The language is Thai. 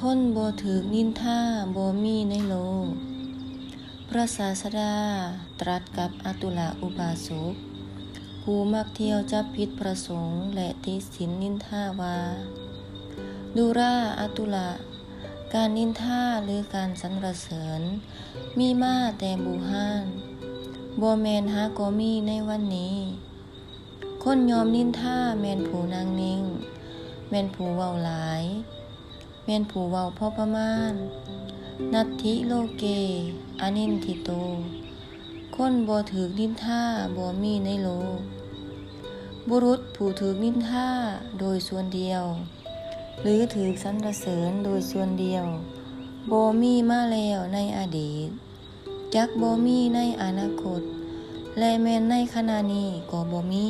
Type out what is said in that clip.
คนบ่ถูกนินท่าบ่มีในโลก พระศาสดาตรัสกับอตุลาอุบาสกผู้มักเที่ยวจับผิดประสงค์และติสินนินท่าว่าดูราอตุละการนินท่าหรือการสรรเสริญ มีมาแต่บูฮานบ่แมนหากมีในวันนี้ คนยอมนินท่าแมนผู้นางนิ่ง แมนผู้เว้าหลาย แมนผู้เว้าพอประมาณ นัตถิโลเก อนินทิโต คนบ่ถือนินท่าบ่มีในโลก บุรุษผู้ถือนินท่าโดยส่วนเดียว หรือถือสรรเสริญโดยส่วนเดียวบ่มีมาแล้วในอดีตจักบ่มีในอนาคต และแม้นในขณะนี้ก็บ่มี